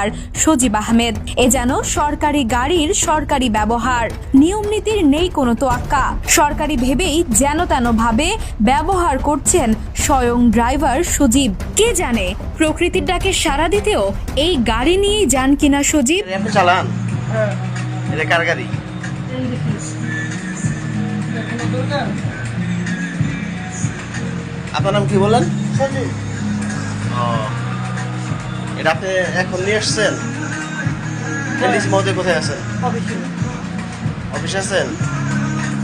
আর সজীব আহমেদ। এ যেন সরকারি গাড়ির সরকারি ব্যবহার। নিয়ম নীতির নেই কোনো তোয়াক্কা। সরকারি ভেবেই যেন তেন ভাবে ব্যবহার করছেন স্বয়ং ড্রাইভার সজীব। কে জানে প্রকৃতির ডাকে সাড়া দিতেও এই গাড়ি নিয়েই যান কিনা সজীব? চালান? এটা কার গাড়ি? আপনার নাম কি বললেন? ও। এটা আপনি এখন নিয়ে এসছেন এলিস মহোদয় কোথায় আছেন? অফিসে। আছেন?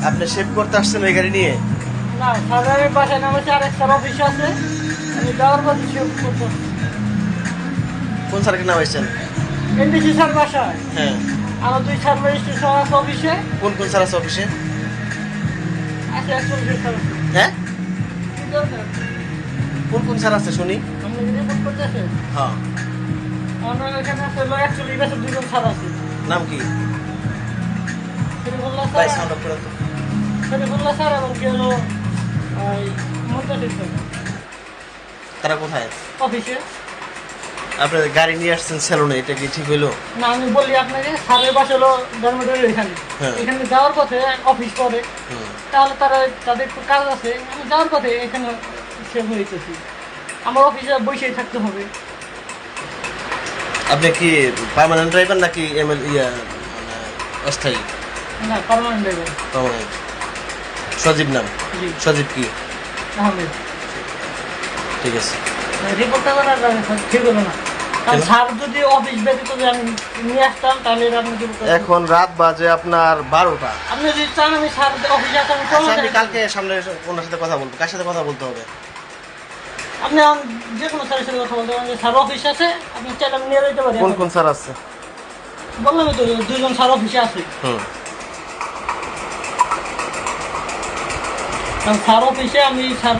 আপনি শেভ করতে আসছেন ওই গাড়ি নিয়ে? না সাধারণ বাসায় নামেছে আর একটা অফিস আছে। আমি যাওয়ার পথে করব। কোন স্যারকে নামাইছেন? এনডিসি স্যার বাসায়। হ্যাঁ। আমার দুই স্যার আছে অফিসে কোন কোন স্যার আছে অফিসে আছে স্যার হ্যাঁ? কোন কোন স্যার আছে শুনি? হ্যাঁ। নাম কি? হলো তারা কোথায়? অফিসে। আপনার গাড়ি নিয়ে আসছেন স্যালুনে এটা কি ঠিক হইল? না আমি বলি আপনাকে স্যারের বাসা হলো ধর্মদের এখানে হ্যাঁ। এখানে যাওয়ার পথে অফিস করে। তাহলে তারা তাদের একটু কাজ আছে আমি যাওয়ার পথে এখানে সে হইতেছি। আমার অফিসে বসেই থাকতে হবে। আপনি কি পার্মানেন্ট ড্রাইভার নাকি এমএল ইয়া মানে অস্থায়ী? না পারমানেন্ট ড্রাইভার পার্মানেন্ট সজীব নাম? জি। সজীব কি? আহমেদ। ঠিক আছে। রিপোর্টটা করার ঠিক হলো না? এখন রাত বাজে আপনার বারোটা। আপনি আমি আচ্ছা কালকে সামনে ওনার সাথে কথা বলব। কার সাথে কথা বলতে হবে? আপনি আম- যে কোনো স্যারের সাথে কথা বলতে পারেন স্যার অফিস আছে আপনি চাইলে আমি নিয়ে যেতে পারি। কোন কোন স্যার আছে? বললাম তো দুজন স্যার অফিসে আছে। স্যার অফিসে আমি স্যার